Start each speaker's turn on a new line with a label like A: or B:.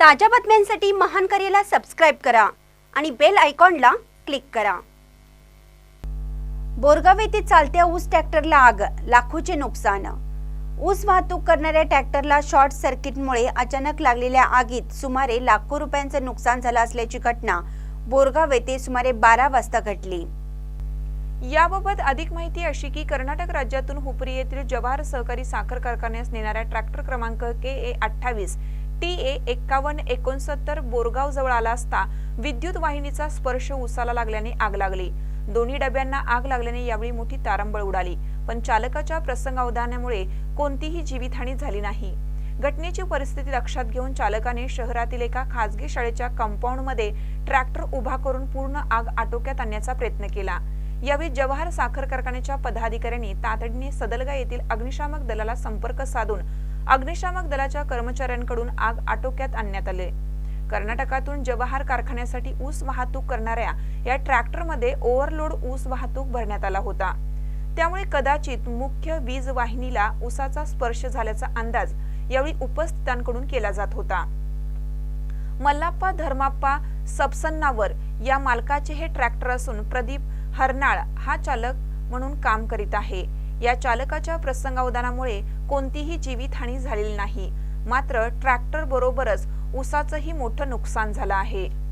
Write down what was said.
A: ताज्या बातम्यांसाठी महान करेला सबस्क्राईब करा आणि बेल आयकॉनला क्लिक करा. बोरगाव येथे चालत्या ऊस ट्रॅक्टरला आग लाखोचे नुकसान. ऊस वाहतूक करणाऱ्या ट्रॅक्टरला शॉर्ट सर्किटमुळे अचानक लागलेल्या आगीत सुमारे लाखो रुपयांचं नुकसान झालं असल्याची घटना बोरगाव येथे सुमारे बारा वाजता घडली.
B: याबाबत अधिक माहिती अशी की कर्नाटक राज्यातून हुपरी येथील जवाहर सहकारी साखर कारखान्यास नेणाऱ्या ट्रॅक्टर क्रमांक के ए अठ्ठावीस टी ए एक्कावन्न एकोणसत्तर बोरगाव जवळ आला असता विद्युत वाहिनीचा स्पर्श उसाला लागल्याने आग लागली. दोन्ही डब्यांना आग लागल्याने यावेळी मोठी तारंबळ उडाली पण चालकाच्या प्रसंगावधानामुळे कोणतीही जीवितहानी झाली नाही. घटनेची परिस्थिती लक्षात घेऊन चालकाने शहरातील एका खासगी शाळेच्या कंपाऊंडमध्ये ट्रॅक्टर उभा करून पूर्ण आग आटोक्यात आणण्याचा प्रयत्न केला. यावेळी जवाहर साखर कारखान्याच्या पदाधिकाऱ्यांनी तातडीने सदलगा येथील अग्निशामक दलाला संपर्क साधून अग्निशामक दलाच्या कर्मचाऱ्यांकडून आग आटोक्यात आणण्यात आले. कर्नाटकातून जवाहर कारखान्यासाठी ऊस वाहतूक करणाऱ्या या ट्रॅक्टरमध्ये ओव्हरलोड ऊस वाहतूक भरण्यात आला होता. त्यामुळे कदाचित मुख्य वीज वाहिनीला ऊसाचा स्पर्श झाल्याचा अंदाज यावेळी उपस्थितांकडून केला जात होता. मल्लाप्पा धर्माप्पा सबसन्नावर या मालकाचे हे ट्रॅक्टर असून प्रदीप हरनाळ हा चालक म्हणून काम करीत आहे. या चालकाच्या प्रसंगावधानामुळे कोणतीही जीवितहानी झालेली नाही. मात्र ट्रॅक्टर बरोबरच ऊसाचंही मोठं नुकसान झालं आहे.